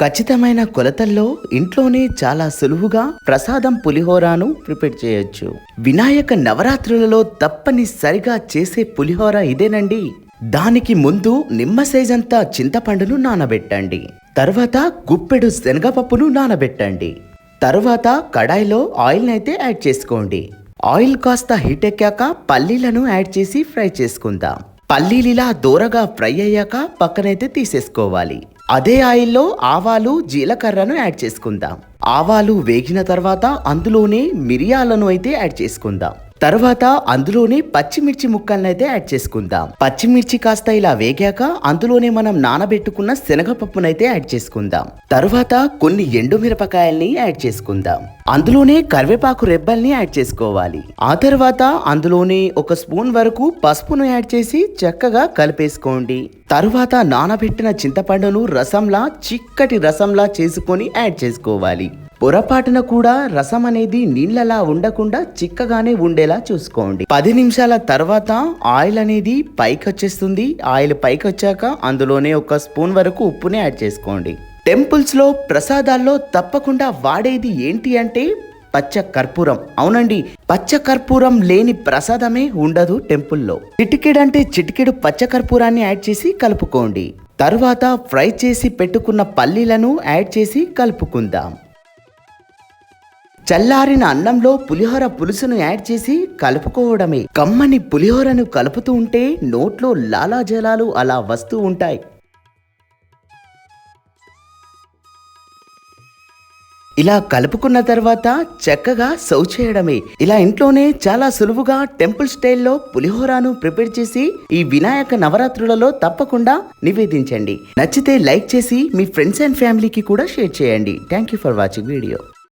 ఖచ్చితమైన కొలతల్లో ఇంట్లోనే చాలా సులువుగా ప్రసాదం పులిహోరాను ప్రిపేర్ చేయొచ్చు. వినాయక నవరాత్రులలో తప్పనిసరిగా చేసే పులిహోర ఇదేనండి. దానికి ముందు నిమ్మ సైజంతా చింతపండును నానబెట్టండి. తర్వాత గుప్పెడు శనగపప్పును నానబెట్టండి. తర్వాత కడాయిలో ఆయిల్ని అయితే యాడ్ చేసుకోండి. ఆయిల్ కాస్త హీట్ ఎక్కాక పల్లీలను యాడ్ చేసి ఫ్రై చేసుకుందాం. పల్లీలిలా దూరగా ఫ్రై అయ్యాక పక్కనైతే తీసేసుకోవాలి. అదే ఆయిల్లో ఆవాలు జీలకర్రను యాడ్ చేసుకుందాం. ఆవాలు వేగిన తర్వాత అందులోనే మిరియాలను అయితే యాడ్ చేసుకుందాం. తర్వాత అందులోనే పచ్చిమిర్చి ముక్కలను అయితే యాడ్ చేసుకుందాం. పచ్చిమిర్చి కాస్త ఇలా వేగాక అందులోనే మనం నానబెట్టుకున్న శనగపప్పునైతే యాడ్ చేసుకుందాం. తర్వాత కొన్ని ఎండు మిరపకాయల్ని యాడ్ చేసుకుందాం. అందులోనే కరివేపాకు రెబ్బల్ని యాడ్ చేసుకోవాలి. ఆ తర్వాత అందులోనే ఒక స్పూన్ వరకు పసుపును యాడ్ చేసి చక్కగా కలిపేసుకోండి. తరువాత నానబెట్టిన చింతపండును రసంలా చిక్కటి రసంలా చేసుకొని యాడ్ చేసుకోవాలి. పొరపాటున కూడా రసం అనేది నీళ్ళలా ఉండకుండా చిక్కగానే ఉండేలా చూసుకోండి. పది నిమిషాల తర్వాత ఆయిల్ అనేది పైకి వచ్చేస్తుంది ఆయిల్ పైకి వచ్చాక అందులోనే ఒక స్పూన్ వరకు ఉప్పుని యాడ్ చేసుకోండి. టెంపుల్స్లో ప్రసాదాల్లో తప్పకుండా వాడేది ఏంటి అంటే పచ్చ కర్పూరం. అవునండి పచ్చ కర్పూరం లేని ప్రసాదమే ఉండదు టెంపుల్లో. చిటికెడు అంటే చిటికెడు పచ్చ కర్పూరాన్ని యాడ్ చేసి కలుపుకోండి. తర్వాత ఫ్రై చేసి పెట్టుకున్న పల్లీలను యాడ్ చేసి కలుపుకుందాం. చల్లారిన అన్నంలో పులిహోర పులుసును యాడ్ చేసి కలుపుకోవడమే. కమ్మని పులిహోరను కలుపుతూ ఉంటే నోట్లో లాలాజలాలు అలా వస్తూ ఉంటాయి. ఇలా కలుపుకున్న తర్వాత చక్కగా సర్వ్ చేయడమే. ఇలా ఇంట్లోనే చాలా సులువుగా టెంపుల్ స్టైల్లో పులిహోరాను ప్రిపేర్ చేసి ఈ వినాయక నవరాత్రులలో తప్పకుండా నివేదించండి. నచ్చితే లైక్ చేసి మీ ఫ్రెండ్స్ అండ్ ఫ్యామిలీకి కూడా షేర్ చేయండి. Thank you for watching video.